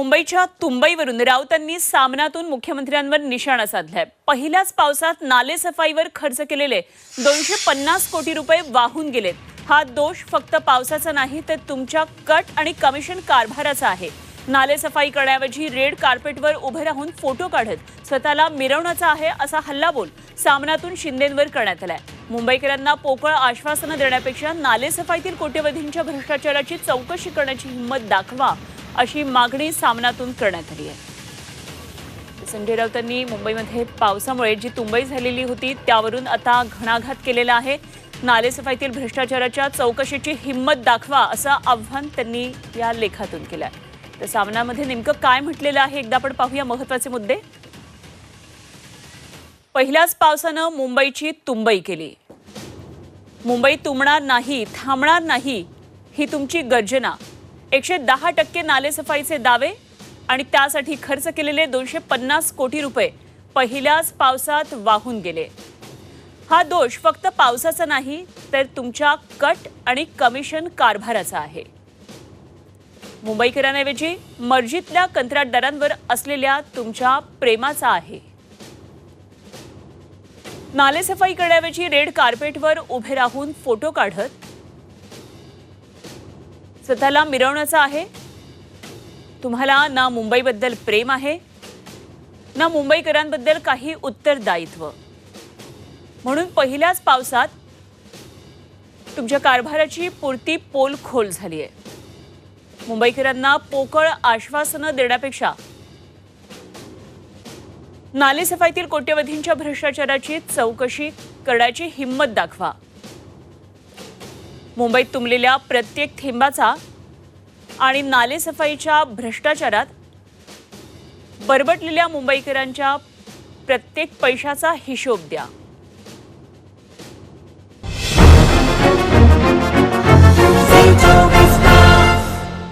मुंबईच्या तुंबईवरून राऊतांनी सामनातून मुख्यमंत्र्यांवर निशाणा साधलाय. पहिल्याच पावसात नाले सफाईवर खर्च केलेले दोनशे पन्नास कोटी रुपये वाहून गेलेत. हा दोष फक्त पावसाचा नाही तर तुमच्या कट आणि कमिशन कारभाराचा आहे. नाले सफाई करण्याऐवजी रेड कार्पेटवर उभे राहून फोटो काढत स्वतःला मिरवण्याचा आहे असा हल्लाबोल सामनातून शिंदेंवर करण्यात आलाय. मुंबईकरांना पोकळ आश्वासनं देण्यापेक्षा नाले सफाईतील कोट्यवधींच्या भ्रष्टाचाराची चौकशी करण्याची हिंमत दाखवा अशी मागणी सामनातून करण्यात आली आहे. संजय राऊतांनी मुंबईमध्ये पावसामुळे जी तुंबई झालेली होती त्यावरून आता घणाघात केलेला आहे. नालेसफाईतील भ्रष्टाचाराच्या चौकशीची हिंमत दाखवा असं आव्हान त्यांनी या लेखातून केलं आहे तर सामनामध्ये नेमकं काय म्हटलेलं आहे एकदा आपण पाहूया महत्त्वाचे मुद्दे. पहिल्याच पावसानं मुंबईची तुंबई केली. मुंबई तुंबणार नाही थांबणार नाही ही तुमची गर्जना. एकशे दहा टक्के नालेसफाईचे दावे आणि त्यासाठी खर्च केलेले दोनशे पन्नास कोटी रुपये पहिल्याच पावसात वाहून गेले. हा दोष फक्त पावसाचा नाही तर तुमच्या कट आणि कमिशन कारभाराचा आहे. मुंबईकरांऐवजी मर्जीतल्या कंत्राटदारांवर असलेल्या तुमच्या प्रेमाचा आहे. नालेसफाई करण्याऐवजी रेड कार्पेटवर उभे राहून फोटो काढत स्वतःला मिरवण्याचं आहे? तुम्हाला ना मुंबईबद्दल प्रेम आहे ना मुंबईकरांबद्दल काही उत्तरदायित्व. म्हणून पहिल्याच पावसात तुमच्या कारभाराची पुरती पोल खोल झाली आहे मुंबईकरांना पोकळ आश्वासनं देण्यापेक्षा नालेसफाईतील कोट्यवधींच्या भ्रष्टाचाराची चौकशी करण्याची हिंमत दाखवा. मुंबईत तुंबलेल्या प्रत्येक थेंबाचा आणि नालेसफाईच्या भ्रष्टाचारात बरबटलेल्या मुंबईकरांच्या प्रत्येक पैशाचा हिशोब द्या.